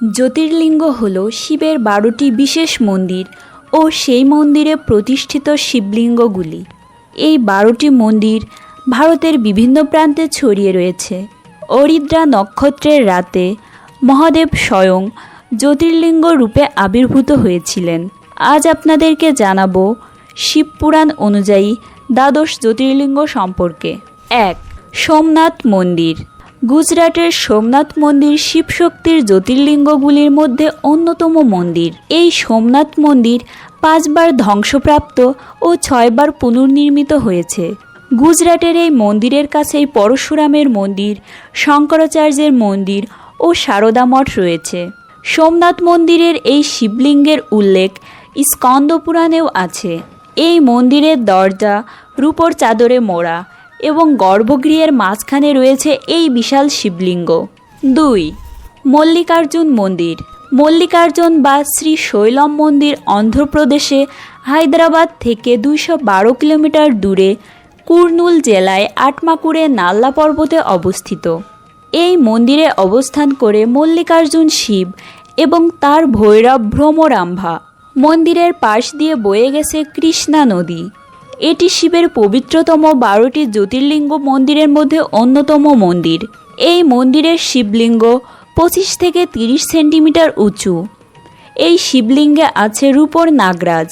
জ্যোতির্লিঙ্গ হল শিবের বারোটি বিশেষ মন্দির ও সেই মন্দিরে প্রতিষ্ঠিত শিবলিঙ্গগুলি। এই বারোটি মন্দির ভারতের বিভিন্ন প্রান্তে ছড়িয়ে রয়েছে। অরিদ্রা নক্ষত্রের রাতে মহাদেব স্বয়ং জ্যোতির্লিঙ্গ রূপে আবির্ভূত হয়েছিলেন। আজ আপনাদেরকে জানাব শিবপুরাণ অনুযায়ী দ্বাদশ জ্যোতির্লিঙ্গ সম্পর্কে। এক, সোমনাথ মন্দির। গুজরাটের সোমনাথ মন্দির শিবশক্তির জ্যোতির্লিঙ্গগুলির মধ্যে অন্যতম মন্দির। এই সোমনাথ মন্দির পাঁচবার ধ্বংসপ্রাপ্ত ও ছয়বার পুনর্নির্মিত হয়েছে। গুজরাটের এই মন্দিরের কাছেই পরশুরামের মন্দির, শঙ্করাচার্যের মন্দির ও সারদা মঠ রয়েছে। সোমনাথ মন্দিরের এই শিবলিঙ্গের উল্লেখ স্কন্দ পুরাণেও আছে। এই মন্দিরের দরজা রূপর চাদরে মোড়া এবং গর্ভগৃহের মাঝখানে রয়েছে এই বিশাল শিবলিঙ্গ। দুই, মল্লিকার্জুন মন্দির। মল্লিকার্জুন বা শ্রী শৈলম মন্দির অন্ধ্রপ্রদেশে হায়দ্রাবাদ থেকে দুইশো বারো কিলোমিটার দূরে কুর্নুল জেলায় আটমাকুড়ে নাল্লা পর্বতে অবস্থিত। এই মন্দিরে অবস্থান করে মল্লিকার্জুন শিব এবং তার ভৈরব ভ্রমরাম্ভা। মন্দিরের পাশ দিয়ে বয়ে গেছে কৃষ্ণা নদী। এটি শিবের পবিত্রতম বারোটি জ্যোতির্লিঙ্গ মন্দিরের মধ্যে অন্যতম মন্দির। এই মন্দিরের শিবলিঙ্গ পঁচিশ থেকে তিরিশ সেন্টিমিটার উঁচু। এই শিবলিঙ্গে আছে রূপর নাগরাজ।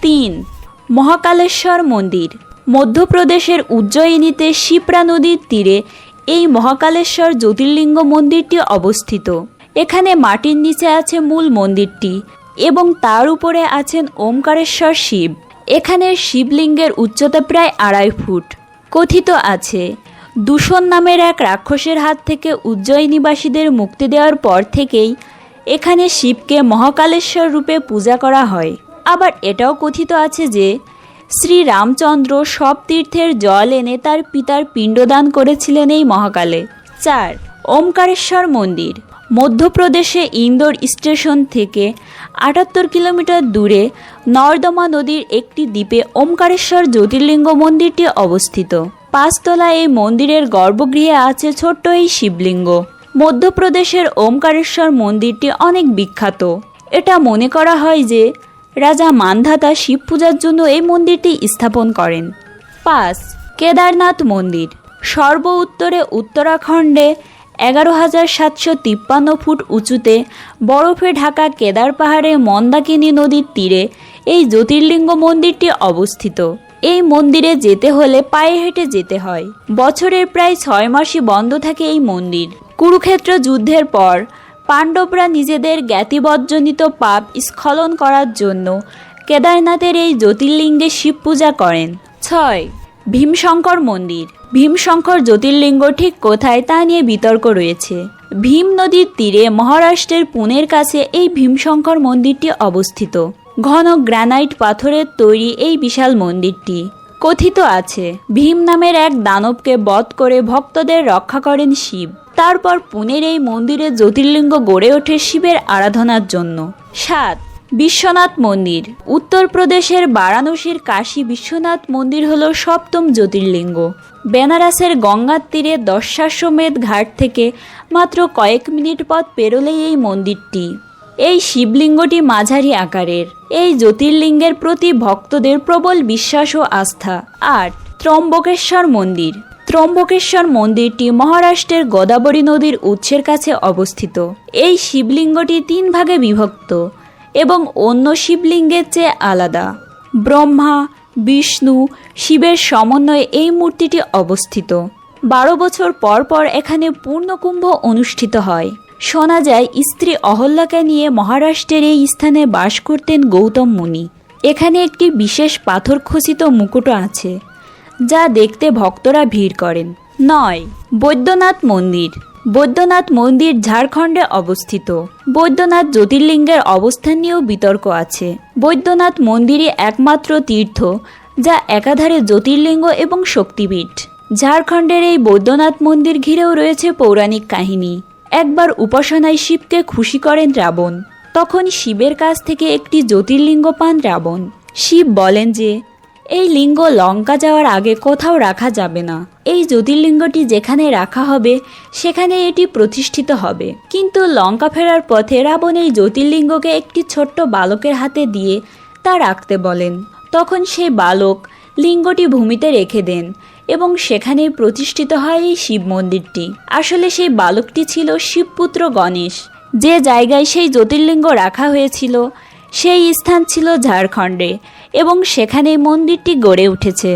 তিন, মহাকালেশ্বর মন্দির। মধ্যপ্রদেশের উজ্জয়িনীতে শিপ্রা নদীর তীরে এই মহাকালেশ্বর জ্যোতির্লিঙ্গ মন্দিরটি অবস্থিত। এখানে মাটির নিচে আছে মূল মন্দিরটি এবং তার উপরে আছেন ওমকারেশ্বর শিব। এখানের শিবলিঙ্গের উচ্চতা প্রায় আড়াই ফুট। কথিত আছে, দূষণ নামের এক রাক্ষসের হাত থেকে উজ্জয়িনীবাসীদের মুক্তি দেওয়ার পর থেকেই এখানে শিবকে মহাকালেশ্বর রূপে পূজা করা হয়। আবার এটাও কথিত আছে যে শ্রী রামচন্দ্র সব তীর্থের জল এনে তার পিতার পিণ্ডদান করেছিলেন এই মহাকালে। চার, ওমকারেশ্বর মন্দির। মধ্যপ্রদেশে ইন্দোর স্টেশন থেকে আটাত্তর কিলোমিটার দূরে নর্দমা নদীর একটি দ্বীপে ওমকারেশ্বর জ্যোতির্লিঙ্গ মন্দিরটি অবস্থিত। পাঁচতলা এই মন্দিরের গর্ভগৃহে আছে ছোট্ট এই শিবলিঙ্গ। মধ্যপ্রদেশের ওমকারেশ্বর মন্দিরটি অনেক বিখ্যাত। এটা মনে করা হয় যে রাজা মানধাতা শিব পূজার জন্য এই মন্দিরটি স্থাপন করেন। পাঁচ, কেদারনাথ মন্দির। সর্ব উত্তরে উত্তরাখণ্ডে এগারো হাজার সাতশো তিপ্পান্ন ফুট উঁচুতে বরফে ঢাকা কেদার পাহাড়ে মন্দাকিনী নদীর তীরে এই জ্যোতির্লিঙ্গ মন্দিরটি অবস্থিত। এই মন্দিরে যেতে হলে পায়ে হেঁটে যেতে হয়। বছরের প্রায় ছয় মাসই বন্ধ থাকে এই মন্দির। কুরুক্ষেত্র যুদ্ধের পর পাণ্ডবরা নিজেদের জ্ঞাতিবজ্জনিত পাপ স্খলন করার জন্য কেদারনাথের এই জ্যোতির্লিঙ্গে শিব পূজা করেন। ছয় ভীমশঙ্কর মন্দির। ভীমশঙ্কর জ্যোতির্লিঙ্গ ঠিক কোথায় তা নিয়ে বিতর্ক রয়েছে। ভীম নদীর তীরে মহারাষ্ট্রের পুনের কাছে এই ভীমশঙ্কর মন্দিরটি অবস্থিত। ঘন গ্রানাইট পাথরের তৈরি এই বিশাল মন্দিরটি কথিত আছে। ভীম নামের এক দানবকে বধ করে ভক্তদের রক্ষা করেন শিব। তারপর পুনের এই মন্দিরে জ্যোতির্লিঙ্গ গড়ে ওঠে শিবের আরাধনার জন্য। সাত বিশ্বনাথ মন্দির। উত্তরপ্রদেশের বারাণসীর কাশী বিশ্বনাথ মন্দির হল সপ্তম জ্যোতির্লিঙ্গ। বেনারসের গঙ্গার তীরে দশাশ্বমেধ ঘাট থেকে মাত্র কয়েক মিনিট পথ পেরোলেই এই মন্দিরটি। এই শিবলিঙ্গটি মাঝারি আকারের। এই জ্যোতির্লিঙ্গের প্রতি ভক্তদের প্রবল বিশ্বাস ও আস্থা। আট ত্রম্বকেশ্বর মন্দির। ত্রম্বকেশ্বর মন্দিরটি মহারাষ্ট্রের গোদাবরী নদীর উৎসের কাছে অবস্থিত। এই শিবলিঙ্গটি তিন ভাগে বিভক্ত। এবং অন্য শিবলিঙ্গের চেয়ে আলাদা। ব্রহ্মা, বিষ্ণু, শিবের সমন্বয়ে এই মূর্তিটি অবস্থিত। বারো বছর পর পর এখানে পূর্ণকুম্ভ অনুষ্ঠিত হয়। শোনা যায়, স্ত্রী অহল্যাকে নিয়ে মহারাষ্ট্রের এই স্থানে বাস করতেন গৌতম মুনি। এখানে একটি বিশেষ পাথর খচিত মুকুটও আছে, যা দেখতে ভক্তরা ভিড় করেন। নয়, বৈদ্যনাথ মন্দির। বৈদ্যনাথ মন্দির ঝাড়খণ্ডে অবস্থিত। বৈদ্যনাথ জ্যোতির্লিঙ্গের অবস্থান নিয়েও বিতর্ক আছে। বৈদ্যনাথ মন্দিরই একমাত্র তীর্থ, যা একাধারে জ্যোতির্লিঙ্গ এবং শক্তিপীঠ। ঝাড়খণ্ডের এই বৈদ্যনাথ মন্দির ঘিরেও রয়েছে পৌরাণিক কাহিনী। একবার উপাসনায় শিবকে খুশি করেন রাবণ তখন শিবের কাছ থেকে একটি জ্যোতির্লিঙ্গ পান রাবণ। শিব বলেন যে, এই লিঙ্গ লঙ্কা যাওয়ার আগে কোথাও রাখা যাবে না। এই জ্যোতির্লিঙ্গটি যেখানে রাখা হবে, সেখানে এটি প্রতিষ্ঠিত হবে। কিন্তু লঙ্কা ফেরার পথে রাবণ এই জ্যোতির্লিঙ্গকে একটি ছোট্ট বালকের হাতে দিয়ে তা রাখতে বলেন। তখন সেই বালক লিঙ্গটি ভূমিতে রেখে দেন এবং সেখানেই প্রতিষ্ঠিত হয় এই শিব মন্দিরটি। আসলে সেই বালকটি ছিল শিবপুত্র গণেশ। যে জায়গায় সেই জ্যোতির্লিঙ্গ রাখা হয়েছিল, সেই স্থান ছিল ঝাড়খণ্ডে এবং সেখানেই মন্দিরটি গড়ে উঠেছে।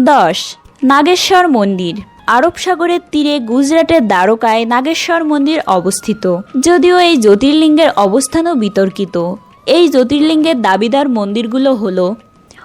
দশ নাগেশ্বর মন্দির। আরব সাগরের তীরে গুজরাটের দ্বারকায় নাগেশ্বর মন্দির অবস্থিত। যদিও এই জ্যোতির্লিঙ্গের অবস্থানও বিতর্কিত। এই জ্যোতির্লিঙ্গের দাবিদার মন্দিরগুলো হলো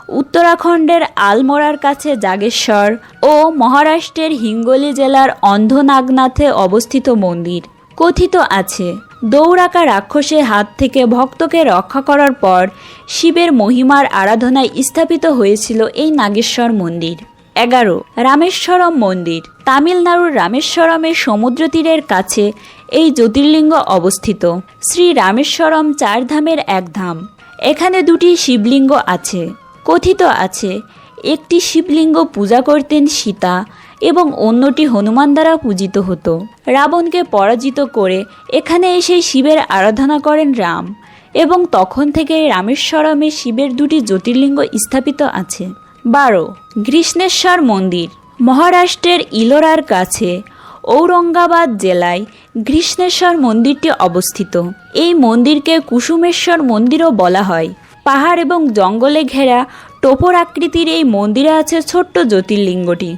উত্তরাখণ্ডের আলমোড়ার কাছে জাগেশ্বর ও মহারাষ্ট্রের হিঙ্গোলি জেলার অন্ধনাগনাথে অবস্থিত মন্দির। কথিত আছে দৌড়াকা রাক্ষসের হাত থেকে ভক্তকে রক্ষা করার পর শিবের মহিমার আরাধনায় স্থাপিত হয়েছিল এই নাগেশ্বর মন্দির। এগারো, রামেশ্বরম মন্দির, তামিলনাড়ুর রামেশ্বরমের সমুদ্র তীরের কাছে এই জ্যোতির্লিঙ্গ অবস্থিত। শ্রী রামেশ্বরম চার ধামের এক ধাম। এখানে দুটি শিবলিঙ্গ আছে। কথিত আছে, একটি শিবলিঙ্গ পূজা করতেন সীতা এবং অন্যটি হনুমান দ্বারা পূজিত হতো। রাবণকে পরাজিত করে এখানে এসে শিবের আরাধনা করেন রাম এবং তখন থেকে রামেশ্বরমে শিবের দুটি জ্যোতির্লিঙ্গ স্থাপিত আছে। বারো গ্রীষ্ণেশ্বর মন্দির, মহারাষ্ট্রের ইলোরার কাছে, ঔরঙ্গাবাদ জেলায় গ্রীষ্ণেশ্বর মন্দিরটি অবস্থিত। এই মন্দিরকে কুসুমেশ্বর মন্দিরও বলা হয়। পাহাড় এবং জঙ্গলে ঘেরা টোপর আকৃতির এই মন্দিরে আছে ছোট্ট জ্যোতির্লিঙ্গটি।